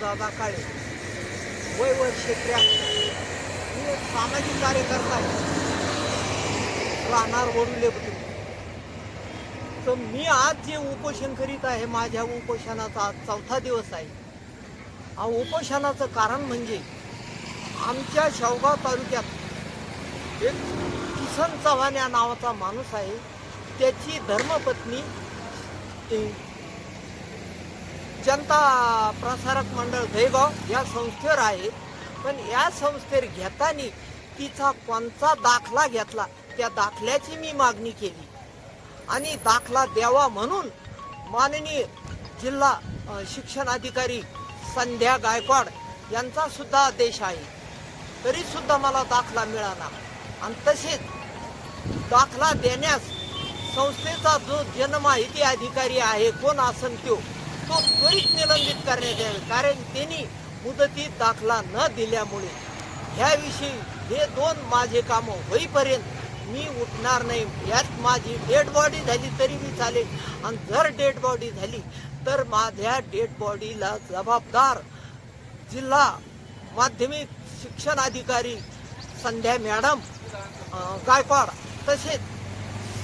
दादा काळे वय वर्ष त्र्याहत्तर मी एक सामाजिक कार्यकर्ता आहे. राहणार वडुले बुद्रुक. तर मी आज जे उपोषण करीत आहे माझ्या उपोषणाचा आज चौथा दिवस आहे. हा उपोषणाचं कारण म्हणजे आमच्या शेवगाव तालुक्यात एक किसन चव्हाण या नावाचा माणूस आहे. त्याची धर्मपत्नी जनता प्रसारक मंडळ दहेगाव या संस्थेवर आहे. पण या संस्थेवर घेताना तिचा कोणता दाखला घेतला त्या दाखल्याची मी मागणी केली. आणि दाखला द्यावा म्हणून माननीय जिल्हा शिक्षण अधिकारी संध्या गायकवाड यांचा सुद्धा आदेश आहे. तरी सुद्धा मला दाखला मिळाला. आणि तसेच दाखला देण्यास संस्थेचा जो जनमाहिती अधिकारी आहे कोण असन तो तो त्वरित निलंबित करण्यात यावे. कारण त्यांनी मुदतीत दाखला न दिल्यामुळे ह्याविषयी हे दोन माझे कामं होईपर्यंत मी उठणार नाही. यात माझी डेड बॉडी झाली तरी मी चालेल. आणि जर डेड बॉडी झाली तर माझ्या डेड बॉडीला जबाबदार जिल्हा माध्यमिक शिक्षण अधिकारी संध्या मॅडम गायकवाड तसेच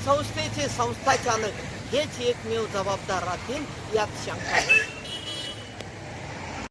संस्थेचे संस्थाचालक हेच एकमेव जबाबदार राहतील यात शंका नाही.